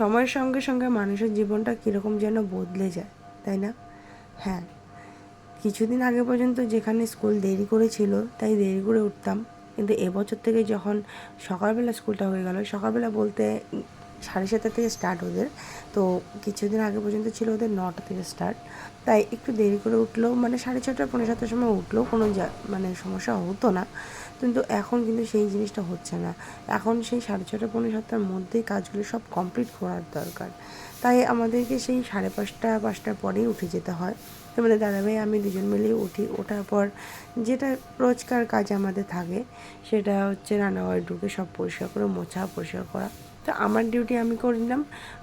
সময়ের সঙ্গে সঙ্গে মানুষের জীবনটা কীরকম যেন বদলে যায়, তাই না? হ্যাঁ কিছুদিন আগে পর্যন্ত যেখানে স্কুল দেরি করেছিল, তাই দেরি করে উঠতাম। কিন্তু এবছর থেকে যখন সকালবেলা স্কুলটা হয়ে গেল, সকালবেলা বলতে সাড়ে সাতটা থেকে স্টার্ট ওদের। তো কিছুদিন আগে পর্যন্ত ছিল ওদের নটা থেকে স্টার্ট তাই একটু দেরি করে উঠলেও মানে সাড়ে ছটা পনেরো সাতটার সময় উঠলেও কোনো মানে সমস্যা হতো না। কিন্তু এখন কিন্তু সেই জিনিসটা হচ্ছে না। এখন সেই সাড়ে ছটা পনেরো সাতটার মধ্যেই কাজগুলো সব কমপ্লিট করার দরকার। তাই আমাদেরকে সেই সাড়ে পাঁচটা, পাঁচটার পরেই উঠে যেতে হয়। তোমাদের দাদাভাই, আমি দুজন মিলেই উঠি। ওঠার পর যেটা রোজকার কাজ আমাদের থাকে, সেটা হচ্ছে রান্নাঘরে ঢুকে সব পরিষ্কার করে, মোছা, পরিষ্কার করা। তো আমার ডিউটি আমি করে নিলাম,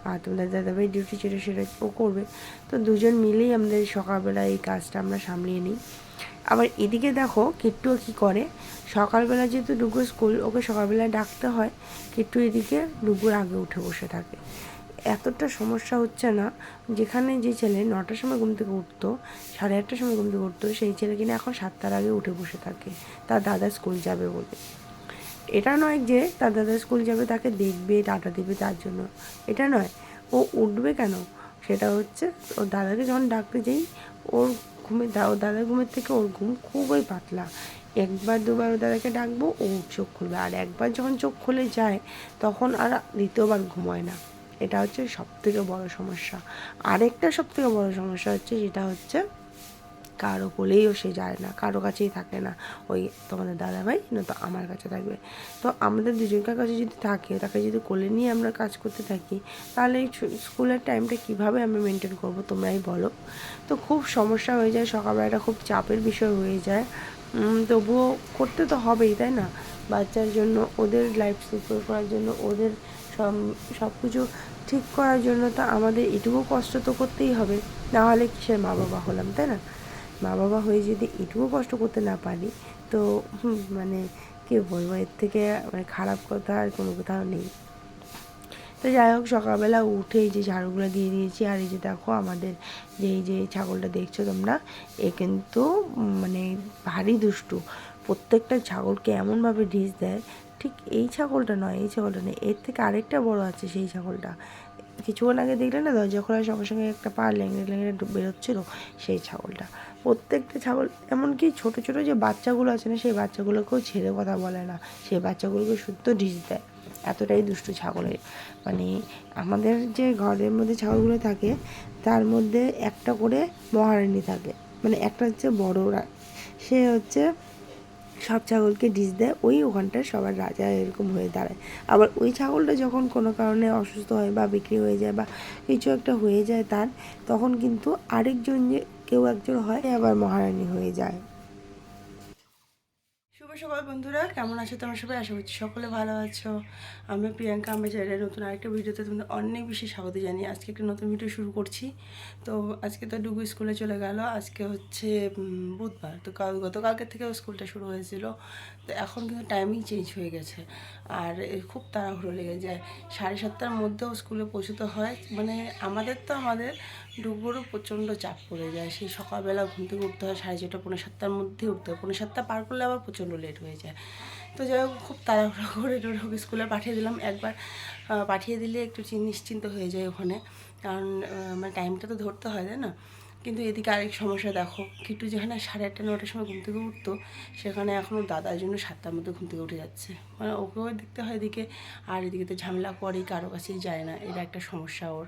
আর তোমাদের দাদাভাই ডিউটি যেটা সেটা ও করবে। তো দুজন মিলেই আমাদের সকালবেলা এই কাজটা আমরা সামলিয়ে নিই। আবার এদিকে দেখো কিট্টুও কী করে? সকালবেলা যেহেতু ডুগুর স্কুল, ওকে সকালবেলা ডাকতে হয়, কিট্টু এদিকে ডুগুর আগে উঠে বসে থাকে। এতটা সমস্যা হচ্ছে না, যেখানে যে ছেলে নটার সময় ঘুম থেকে উঠতো, সাড়ে আটটার সময় ঘুম থেকে উঠতো, সেই ছেলে কিনা এখন সাতটার আগে উঠে বসে থাকে, তার দাদা স্কুল যাবে বলে। এটা নয় যে তার দাদা স্কুল যাবে, তাকে দেখবে, টাটা দেবে তার জন্য। এটা নয়, ও উঠবে কেন? সেটা হচ্ছে ওর দাদাকে যখন ডাকতে যাই, ওর ঘুমে দাও, দাদার ঘুমের থেকে ওর ঘুম খুবই পাতলা। একবার, দুবার দাদাকে ডাকবো, ও চোখ খুলবে। আর একবার যখন চোখ খুলে যায়, তখন আর দ্বিতীয়বার ঘুমায় না। এটা হচ্ছে সবথেকে বড় সমস্যা। আরেকটা সব থেকে বড় সমস্যা হচ্ছে যেটা হচ্ছে কারও কোলেইও সে যায় না, কারও কাছেই থাকে না। ওই তোমাদের দাদা দাদাভাই নয়তো আমার কাছে থাকবে। তো আমাদের দুজনকার কাছে যদি থাকে, তাকে যদি কোলে নিয়ে আমরা কাজ করতে থাকি, তাহলে স্কুলের টাইমটা কীভাবে আমরা মেনটেন করব তোমরাই বলো। তো খুব সমস্যা হয়ে যায়, সকালবেলাটা খুব চাপের বিষয় হয়ে যায়। তবুও করতে তো হবেই, তাই না? বাচ্চার জন্য, ওদের লাইফ সিকিউর করার জন্য, ওদের সব সব কিছু ঠিক করার জন্য তো আমাদের এটুকু কষ্ট তো করতেই হবে। না হলে কিসের মা বাবা হলাম, তাই না? মা বাবা হয়ে যদি এটুকু কষ্ট করতে না পারি, তো মানে কি বলব, এর থেকে মানে খারাপ কথা আর কোনো কোথাও নেই। তো যাই হোক, সকালবেলা উঠে এই যে ঝাড়ুগুলো দিয়ে দিয়েছি, আর এই যে দেখো আমাদের যে, এই যে ছাগলটা দেখছ তোমরা, এ কিন্তু মানে ভারী দুষ্টু। প্রত্যেকটা ছাগলকে এমনভাবে ঢিস দেয়, ঠিক এই ছাগলটা নয়, এই ছাগলটা নয়, এর থেকে আরেকটা বড় আছে সেই ছাগলটা। কিছুক্ষণ আগে দেখলে না, দরজা খোলার সঙ্গে সঙ্গে একটা পা লেংড়ে লেংড়ে ডু- বেরোচ্ছিলো সেই ছাগলটা। প্রত্যেকটা ছাগল, এমনকি ছোটো ছোটো যে বাচ্চাগুলো আছে না, সেই বাচ্চাগুলোকেও ছেড়ে কথা বলে না। সেই বাচ্চাগুলোকে শুদ্ধ ঢিস দেয়। এতটাই দুষ্টু ছাগলের মানে আমাদের যে ঘরের মধ্যে ছাগলগুলো থাকে, তার মধ্যে একটা করে মহারানী থাকে। মানে একটা হচ্ছে বড়রা সে হচ্ছে সব ছাগলকে ডিস দেয়, ওই ওখানটায় সবার রাজা এরকম হয়ে দাঁড়ায়। আবার ওই ছাগলটা যখন কোনো কারণে অসুস্থ হয় বা বিক্রি হয়ে যায় বা কিছু একটা হয়ে যায় তার, তখন কিন্তু আরেকজন যে কেউ একজন হয় আবার মহারানী হয়ে যায়। সকাল বন্ধুরা, কেমন আছো তোমরা সবাই? আশা করছি সকলে ভালো আছো। আমি প্রিয়াঙ্কা আমি চ্যানেলের নতুন আরেকটা ভিডিওতে তোমাদের অনেক বেশি স্বাগত জানিয়ে আজকে একটা নতুন ভিডিও শুরু করছি। তো আজকে তো ডুগু স্কুলে চলে গেল, আজকে হচ্ছে বুধবার। তো কাল গতকালকে থেকেও স্কুলটা শুরু হয়েছিল। তো এখন কিন্তু টাইমিং চেঞ্জ হয়ে গেছে। আর খুব তাড়াহুড়ো লেগে যায়। সাড়ে সাতটার মধ্যেও স্কুলে পৌঁছতে হয়। মানে আমাদের তো আমাদের ডুগুরও প্রচণ্ড চাপ পড়ে যায়। সেই সকালবেলা ঘুম থেকে উঠতে হয় সাড়ে ছটা পৌনে সাতটার মধ্যে উঠতে হয়। পৌনে সাতটা পার করলে আবার প্রচণ্ড লেট হয়ে যায়। তো যাই হোক, খুব তাড়াহুড়ো করে টোরে স্কুলে পাঠিয়ে দিলাম। একবার পাঠিয়ে দিলে একটু নিশ্চিন্ত হয়ে যায় ওখানে। কারণ মানে টাইমটা তো ধরতে হয়, তাই না? কিন্তু এদিকে আরেক সমস্যা, দেখো, কিট্টু যেখানে সাড়ে আটটা নটার সময় ঘুম থেকে উঠতো, সেখানে এখনও দাদার জন্য সাতটার মধ্যে ঘুম থেকে উঠে যাচ্ছে। মানে ওকেও দেখতে হয় এদিকে, আর এদিকে তো ঝামেলা করে কারও কাছেই যায় না। এটা একটা সমস্যা ওর।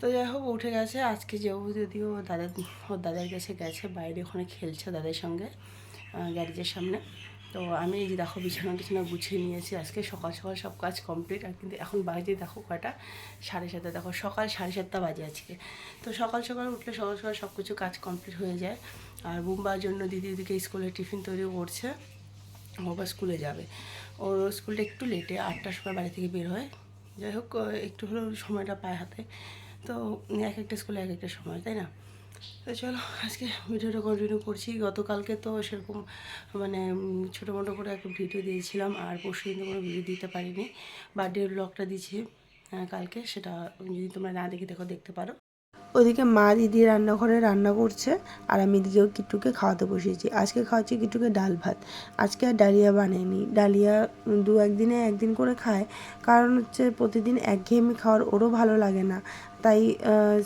তো যাই হোক উঠে গেছে। আজকে যেও যদিও দাদা, ওর দাদার কাছে গেছে, বাইরে ওখানে খেলছে দাদার সঙ্গে গ্যারেজের সামনে। তো আমি এই যে দেখো বিছানা টিছানা গুছিয়ে নিয়েছি, আজকে সকাল সকাল সব কাজ কমপ্লিট আর কিন্তু এখন বাজে দেখো কয়টা? সাড়ে সাতটা, দেখো সকাল সাড়ে সাতটা বাজে আজকে। তো সকাল সকাল উঠলে সকাল সকাল সব কিছু কাজ কমপ্লিট হয়ে যায়। আর বুম্বার জন্য দিদি দিদিকে স্কুলে টিফিন তৈরি করছে আবার স্কুলে যাবে। ওর স্কুলটা একটু লেটে আটটার সময় বাড়ি থেকে বের হয়। যাই হোক, একটু হলেও সময়টা পায় হাতে। তো এক একটা স্কুলে এক একটা সময়, তাই না? তো চলো, আজকে ভিডিওটা কন্টিনিউ করছি। গতকালকে তো সেরকম মানে ছোটো মোটো করে একটা ভিডিও দিয়েছিলাম, আর পরশু দিন কোনো ভিডিও দিতে পারিনি। বার্থডে ব্লগটা দিয়েছি কালকে, সেটা যদি তোমরা না দেখে দেখো দেখতে পারো। ওদিকে মা দিদি রান্নাঘরে রান্না করছে, আর আমি এদিকেও কিট্টুকে খাওয়াতে বসিয়েছি। আজকে খাওয়াচ্ছি কিট্টুকে ডাল ভাত। আজকে আর ডালিয়া বানাইনি। ডালিয়া দু একদিনে একদিন করে খায়। কারণ হচ্ছে প্রতিদিন একঘেয়েমি খাওয়ার ওরও ভালো লাগে না। তাই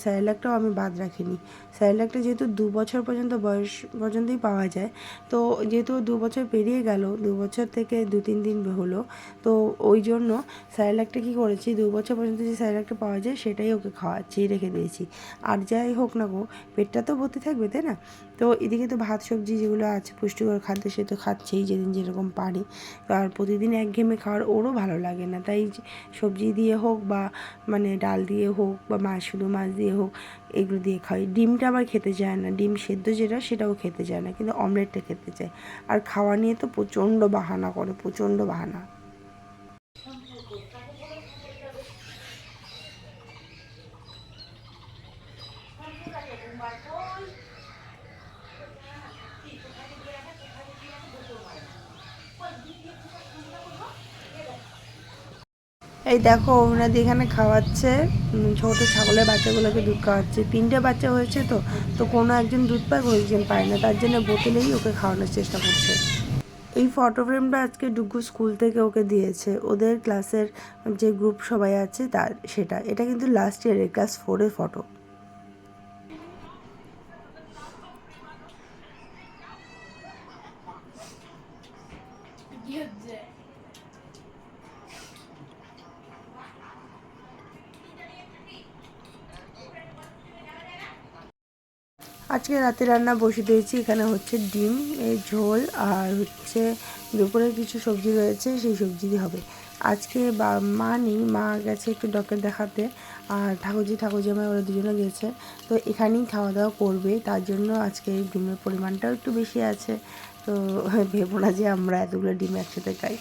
স্যারেলাকটাও আমি বাদ রাখিনি। স্যারেলাকটা যেহেতু দু বছর পর্যন্ত বয়স পর্যন্তই পাওয়া যায়, তো যেহেতু দু বছর পেরিয়ে গেল, দু বছর থেকে দু তিন দিন হলো, তো ওই জন্য স্যারেলাকটা কী করেছি, দু বছর পর্যন্ত যে স্যারেলাকটা পাওয়া যায় সেটাই ওকে খাওয়াচ্ছি, রেখে দিয়েছি। আর যাই হোক না গো, পেটটা তো ভর্তি থাকবে, তাই না? তো এদিকে তো ভাত, সবজি যেগুলো আছে, পুষ্টিকর খাদ্য সে তো খাচ্ছেই যেদিন যেরকম পারি। আর প্রতিদিন একঘেয়েমে খাওয়ার ওরও ভালো লাগে না। তাই সবজি দিয়ে হোক বা মানে ডাল দিয়ে হোক বা মাছ, শুধু মাছ দিয়ে হোক, এগুলো দিয়ে খাওয়াই। ডিমটা আবার খেতে চায় না। ডিম সেদ্ধ যেটা, সেটাও খেতে চায় না, কিন্তু অমলেটটা খেতে চায়। আর খাওয়া নিয়ে তো প্রচণ্ড বাহানা করে, প্রচণ্ড বাহানা। এই দেখো ওনাদের এখানে খাওয়াচ্ছে। ছোট ছাগলের বাচ্চাগুলোকে দুধ খাওয়াচ্ছে। তিনটে বাচ্চা হয়েছে তো তো কোনো একজন দুধ পায়, কোনো একজন পায় না। তার জন্য বোতলেই ওকে খাওয়ানোর চেষ্টা করছে। এই ফটো ফ্রেমটা আজকে ডুগু স্কুল থেকে ওকে দিয়েছে। ওদের ক্লাসের যে গ্রুপ সবাই আছে, তার সেটা। এটা কিন্তু লাস্ট ইয়ারের ক্লাস ফোরের ফটো। আজকে রাতে রান্না বসে দিয়েছি। এখানে হচ্ছে ডিম এই ঝোল আর হচ্ছে দুপুরে কিছু সবজি রয়েছে, সেই সবজি হবে। আজকে বা মা নেই, মা গেছে একটু ডক্টর দেখাতে আর ঠাকুরজি ঠাকুরজি আমার ওরা দুজনে গেছে। তো এখানেই খাওয়া দাওয়া করবে, তার জন্য আজকে এই ডিমের পরিমাণটাও একটু বেশি আছে। তো ভেবো না যে আমরা এতগুলো ডিম একসাথে খাই।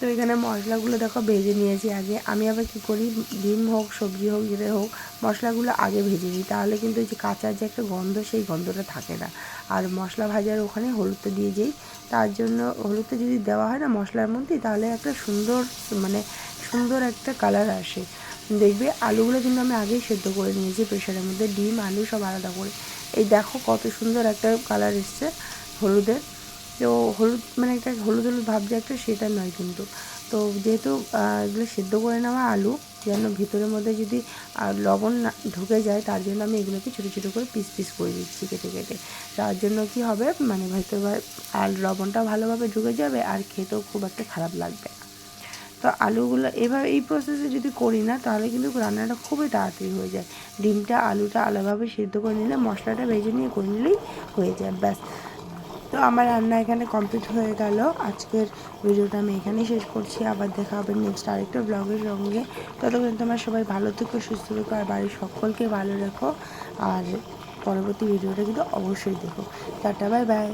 তো এখানে মশলাগুলো দেখো ভেজে নিয়েছি আগে। আমি আবার কী করি? ডিম হোক, সবজি হোক যেটা হোক, মশলাগুলো আগে ভেজে নিই। তাহলে কিন্তু এই যে কাঁচার যে একটা গন্ধ, সেই গন্ধটা থাকে না। আর মশলা ভাজার ওখানে হলুদটা দিয়ে যাই। তার জন্য হলুদটা যদি দেওয়া হয় না মশলার মধ্যে, তাহলে একটা সুন্দর মানে সুন্দর একটা কালার আসে। দেখবে আলুগুলো কিন্তু আমি আগেই সেদ্ধ করে নিয়েছি প্রেশারের মধ্যে। ডিম, আলু সব আলাদা করে। এই দেখো কত সুন্দর একটা কালার এসছে হলুদের। তো হলুদ মানে একটা হলুদ হলুদ ভাব যে একটা সেটা নয় কিন্তু। তো যেহেতু এগুলো সেদ্ধ করে নেওয়া আলু, যেন ভিতরের মধ্যে যদি লবণ ঢুকে যায়, তার জন্য আমি এগুলোকে ছোটো ছোটো করে পিস পিস করে দিচ্ছি কেটে কেটে। তার জন্য কি হবে মানে ভেতর আর লবণটা ভালোভাবে ঢুকে যাবে আর খেতেও খুব একটা খারাপ লাগবে তো আলুগুলো এভাবে এই প্রসেসে যদি করি না, তাহলে কিন্তু রান্নাটা খুবই তাড়াতাড়ি হয়ে যায়। ডিমটা, আলুটা আলাদাভাবে সিদ্ধ করে নিলে, মশলাটা ভেজে নিয়ে করে নিলেই হয়ে যায়, ব্যাস। তো আমার রান্না এখানে কমপ্লিট হয়ে গেল। আজকের ভিডিওটা আমি এখানেই শেষ করছি। আবার দেখা হবে নেক্সট আরেকটা ব্লগের সঙ্গে। ততক্ষণ তোমরা সবাই ভালো থেকো, সুস্থ থেকো আর বাড়ির সকলকে ভালো রেখো। আর পরবর্তী ভিডিওটা কিন্তু অবশ্যই দেখো। Tata bye bye